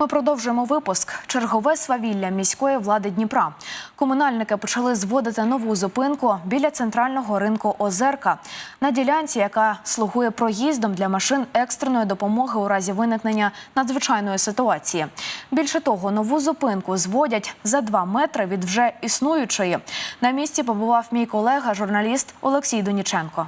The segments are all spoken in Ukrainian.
Ми продовжуємо випуск. Чергове свавілля міської влади Дніпра. Комунальники почали зводити нову зупинку біля центрального ринку Озерка на ділянці, яка слугує проїздом для машин екстреної допомоги у разі виникнення надзвичайної ситуації. Більше того, нову зупинку зводять за два метри від вже існуючої. На місці побував мій колега, журналіст Олексій Доніченко.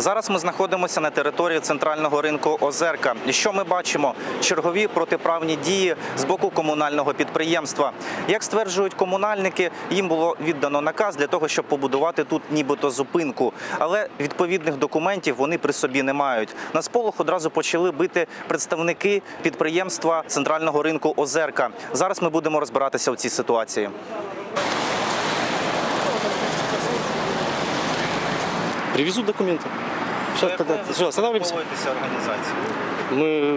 Зараз ми знаходимося на території центрального ринку Озерка. І що ми бачимо? Чергові протиправні дії з боку комунального підприємства. Як стверджують комунальники, їм було віддано наказ для того, щоб побудувати тут нібито зупинку. Але відповідних документів вони при собі не мають. На сполох одразу почали бити представники підприємства центрального ринку Озерка. Зараз ми будемо розбиратися в цій ситуації. Привезут документы. Сейчас, тогда, все, останавливаемся. організації. Мы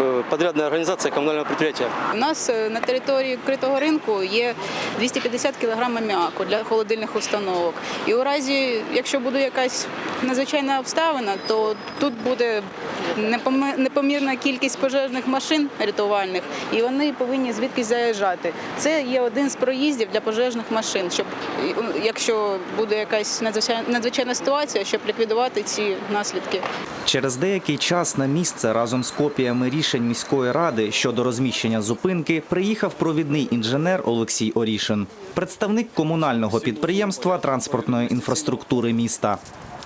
э, подрядная организация коммунального предприятия. У нас е, на території критого ринку є 250 кг аміаку для холодильних установок. І у разі, якщо буде якась надзвичайна обставина, то тут буде непоми- непомірна кількість пожежних машин рятувальних, і вони повинні звідкись заїжджати. Це є один з проїздів для пожежних машин, щоб якщо буде якась надзвичайна ситуація, щоб ліквідувати ці наслідки. Через деякий час на місце разом з копіями рішень міської ради щодо розміщення зупинки приїхав провідний інженер Олексій Орішин, представник комунального підприємства транспортної інфраструктури міста.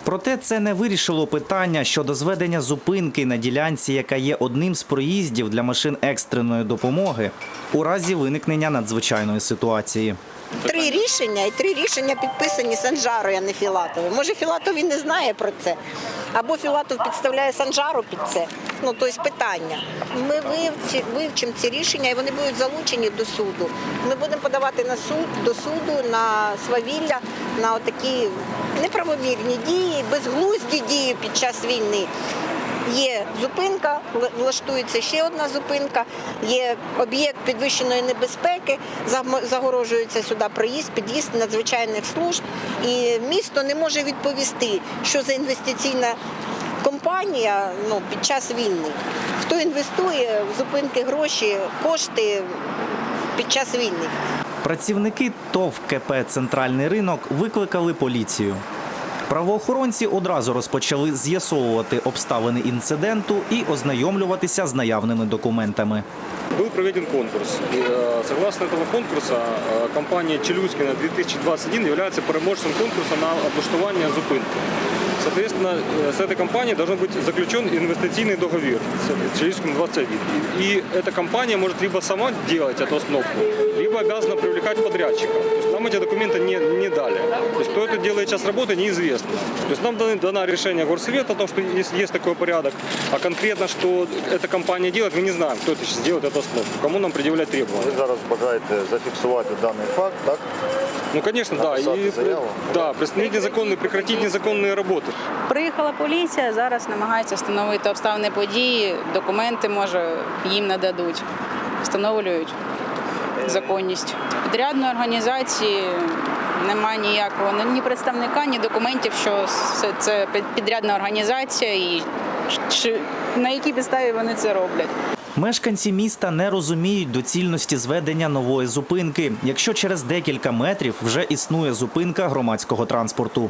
Проте це не вирішило питання щодо зведення зупинки на ділянці, яка є одним з проїздів для машин екстреної допомоги у разі виникнення надзвичайної ситуації. Три рішення, і три рішення підписані Санжарою, а не Філатовим. Може, Філатов і не знає про це. Або Філатов підставляє Санжару під це. Ну, тобто питання. Ми вивчимо ці рішення і вони будуть залучені до суду. Ми будемо подавати на суд, до суду на свавілля, на отакі неправомірні дії, безглузді дії під час війни. Є зупинка, влаштується ще одна зупинка, є об'єкт підвищеної небезпеки, загорожується сюди проїзд, під'їзд надзвичайних служб. І місто не може відповісти, що за інвестиційна компанія ну, під час війни. Хто інвестує в зупинки гроші, кошти під час війни. Працівники ТОВ КП Центральний ринок викликали поліцію. Правоохоронці одразу розпочали з'ясовувати обставини інциденту і ознайомлюватися з наявними документами. Был проведен конкурс. И, э, согласно этого конкурса, э, компания Челюскина 2021 является переможцем конкурса на облаштування зупинки. Соответственно, э, с этой компанией должен быть заключен инвестиционный договор с Челюскиным 21. И, эта компания может либо сама делать эту остановку, либо обязана привлекать подрядчика. То есть нам эти документы не, не дали. То есть кто это делает сейчас работы, неизвестно. То есть нам дано, дано решение горсовета о том, что есть, есть такой порядок, а конкретно, что эта компания делает, мы не знаем, кто это сейчас делает эту остановку, кому нам предъявлять требования. Ви зараз бажаєте зафіксувати даний факт, так? Ну, конечно, да. Написать И, заяву? да, приостановить незаконные, прекратить незаконные работы. Приїхала поліція, зараз намагається встановити обставини події, документи, може, їм нададуть, встановлюють законність. Підрядної організації немає ніякого ні- ні представника, ні документів, що це- це під- підрядна організація і чи, на якій підставі вони це роблять. Мешканці міста не розуміють доцільності зведення нової зупинки, якщо через декілька метрів вже існує зупинка громадського транспорту.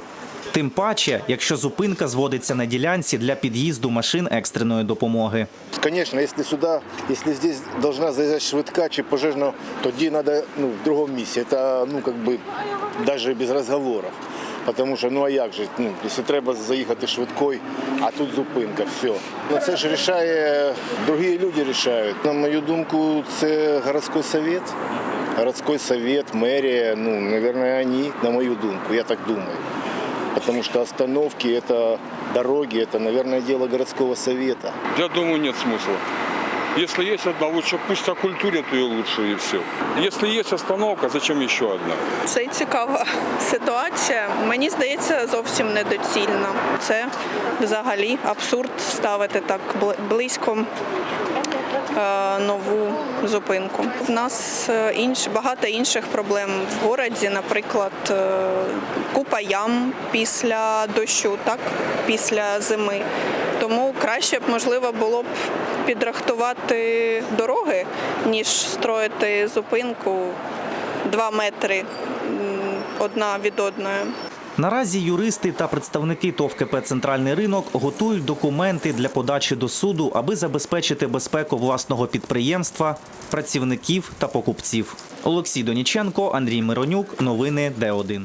Тим паче, якщо зупинка зводиться на ділянці для під'їзду машин екстреної допомоги. Конечно, если сюда, если здесь должна заезжать швидка чи пожежна, тоді надо ну, в другому місці. Это, ну, бы, даже без разговоров Потому що, ну а як же, ну, якщо треба заїхати швидкою, а тут зупинка, все. Ну це ж рішає, другі люди рішають. На мою думку, це городський совет. Городской совет, мэрия, ну, наверное, они, на мою думку, я так думаю. Потому что остановки, это дороги, это, наверное, дело городского совета. Я думаю, нет смысла. Если есть одна, лучше пусть окультурят ее лучше и все. Если есть остановка, зачем еще одна? Це цікава ситуація. Мені здається, зовсім недоцільна. Це взагалі абсурд ставити так бли- близько е, нову зупинку. В нас е, інш, багато інших проблем в городі, наприклад, е, купа ям після дощу, так, після зими. Тому краще б можливо було б підрахтувати дороги, ніж строїти зупинку 2 метри одна від одної. Наразі юристи та представники ТОВ КП «Центральний ринок» готують документи для подачі до суду, аби забезпечити безпеку власного підприємства, працівників та покупців. Олексій Доніченко, Андрій Миронюк. Новини Д1.